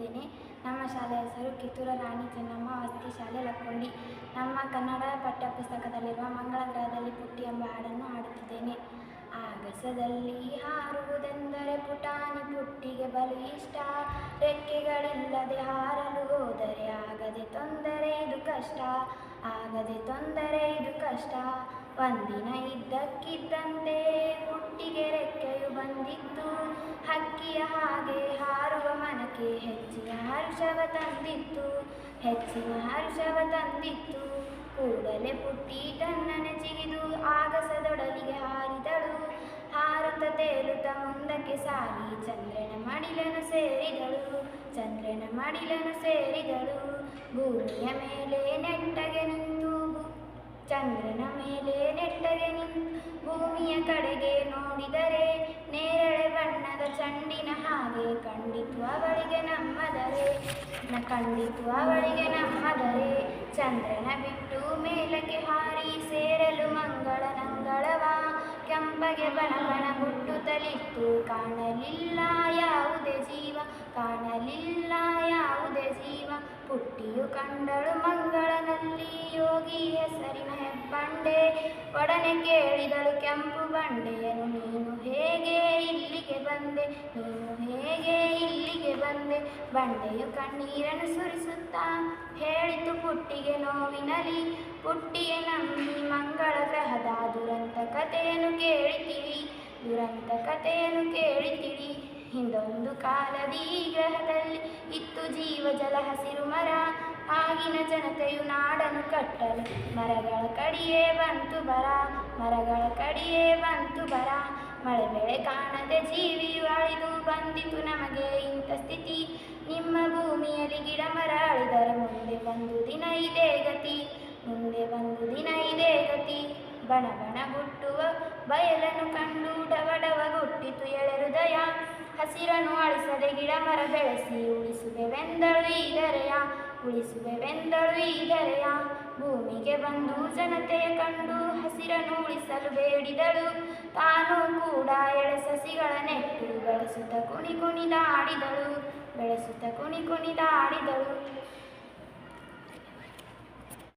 ಹೇಳುತ್ತಿದ್ದೇನೆ ನಮ್ಮ ಶಾಲೆಯ ಹೆಸರು ಕಿತ್ತೂರ ರಾಣಿ ಚೆನ್ನಮ್ಮ ವಸತಿ ಶಾಲೆ ಲಕ್ಕೊಂಡಿ. ನಮ್ಮ ಕನ್ನಡ ಪಠ್ಯಪುಸ್ತಕದಲ್ಲಿರುವ ಮಂಗಳ ಗ್ರಹದಲ್ಲಿ ಪುಟ್ಟಿ ಎಂಬ ಹಾಡನ್ನು ಹಾಡುತ್ತಿದ್ದೇನೆ. ಆಗಸದಲ್ಲಿ ಹಾರುವುದೆಂದರೆ ಪುಟಾಣಿ ಪುಟ್ಟಿಗೆ ಬಲು ಇಷ್ಟ. ರೆಕ್ಕೆಗಳಿಲ್ಲದೆ ಹಾರಲು ಹೋದರೆ ಆಗದೆ ತೊಂದರೆ ಇದು ಕಷ್ಟ. ಆಗದೆ ತೊಂದರೆ ಇದು ಕಷ್ಟ. ಒಂದಿನ ಇದ್ದಕ್ಕಿದ್ದಂತೆ ಪುಟ್ಟಿಗೆ ರೆಕ್ಕೆಯು ಬಂದಿತ್ತು. ಹಕ್ಕಿಯ ಹಾಗೆ ಮನಕ್ಕೆ ಹೆಚ್ಚಿನ ಹರ್ಷವ ತಂದಿತ್ತು, ಹೆಚ್ಚಿನ ಹರ್ಷವ ತಂದಿತ್ತು. ಕೂಡಲೇ ಪುಟ್ಟಿ ತನ್ನನೆ ಜಿಗಿದು ಆಗಸದೊಡಲಿಗೆ ಹಾರಿದಳು. ಹಾರುತ್ತ ತೇಲುತ್ತ ಮುಂದಕ್ಕೆ ಸಾಗಿ ಚಂದ್ರನ ಮಡಿಲನು ಸೇರಿದಳು, ಚಂದ್ರನ ಮಡಿಲನು ಸೇರಿದಳು. ಭೂಮಿಯ ಮೇಲೆ ನೆಟ್ಟಗೆ ನಿಂತು ಚಂದ್ರನ ಮೇಲೆ ನೆಟ್ಟಗೆ ನಿಂತು, ಭೂಮಿಯ ಕಡೆಗೆ ನೋಡಿದರೆ ಕಂಡಿತು ಅವಳಿಗೆ ನಮ್ಮದರೆ. ನ ಕಂಡಿತು ಅವಳಿಗೆ ನಮ್ಮದರೆ. ಚಂದ್ರನ ಬಿಟ್ಟು ಮೇಲಕ್ಕೆ ಹಾರಿ ಸೇರಲು ಮಂಗಳ ನಂಗಳವ. ಕೆಂಪಗೆ ಬಣಬಣ ಬಣ ಹುಟ್ಟುತ್ತಲಿತ್ತು ಕಾಣಲಿಲ್ಲ ಯಾವುದೇ ಜೀವ. ಕಾಣಲಿಲ್ಲ ಯಾವುದೇ ಜೀವ. ಪುಟ್ಟಿಯು ಕಂಡಳು ಮಂಗಳನಲ್ಲಿ. ಯೋಗಿ ಹೆಸರಿನ ಹೆಬ್ಬಂಡೆ. ಒಡನೆ ಕೇಳಿದಳು ಕೆಂಪು ಬಂಡೆಯನ್ನು, ನೀನು ಹೇಗೆ ಬಂದೆ. ನೀನು ಹೇಗೆ ಇಲ್ಲಿಗೆ ಬಂದೆ? ಬಂಡೆಯು ಕಣ್ಣೀರನ್ನು ಸುರಿಸುತ್ತಾ ಹೇಳಿತು ಪುಟ್ಟಿಗೆ ನೋವಿನಲಿ. ಪುಟ್ಟಿಗೆ ನಂಬಿ ಮಂಗಳ ಗ್ರಹದ ದುರಂತ ಕಥೆಯನ್ನು ಕೇಳಿತೀವಿ ದುರಂತ ಕಥೆಯನ್ನು ಕೇಳಿತೀವಿ ಹಿಂದೊಂದು ಕಾಲದೀ ಗ್ರಹದಲ್ಲಿ ಇತ್ತು ಜೀವ ಜಲ ಹಸಿರು ಮರ. ಆಗಿನ ಜನತೆಯು ನಾಡನ್ನು ಕಟ್ಟಲು ಮರಗಳ ಕಡಿಯೇ ಬಂತು ಬರ. ಮರಗಳ ಕಡಿಯೇ ಬಂತು ಬರ. ಮಳೆ ಬೆಳೆ ಕಾಣದೆ ಜೀವಿ ಅಳಿದು ಬಂದಿತು ನಮಗೆ ಇಂಥ ಸ್ಥಿತಿ. ನಿಮ್ಮ ಭೂಮಿಯಲ್ಲಿ ಗಿಡ ಮರ ಅಳಿದರೆ ಮುಂದೆ ಬಂದು ದಿನ ಇದೇ ಗತಿ. ಮುಂದೆ ಬಂದು ದಿನ ಇದೇ ಗತಿ. ಬಣ ಬಣ ಗುಟ್ಟುವ ಬಯಲನ್ನು ಕಂಡು ಡವ ಗುಟ್ಟಿತು ಎಳೆ ಹೃದಯ ಹಸಿರನ್ನು ಅಳಿಸದೆ ಗಿಡ ಮರ ಬೆಳೆಸಿ ಉಳಿಸುವೆವೆಂದಳು ಈ ಧರೆಯ ಉಳಿಸುವೆವೆಂದಳು ಈ ಭೂಮಿಗೆ ಬಂದು ಜನತೆಯ ಕಂಡು ಹಸಿರನ್ನು ಉಳಿಸಲು ಬೇಡಿದಳು. ತಾನು ಕೂಡ ಎಳೆ ಸಸಿಗಳ ನೆಟ್ಟು ಬೆಳೆಸುತ್ತ ಕುಣಿ ಕುಣಿದಾಡಿದಳು. ಬೆಳೆಸುತ್ತ ಕುಣಿ ಕುಣಿದಾಡಿದಳು.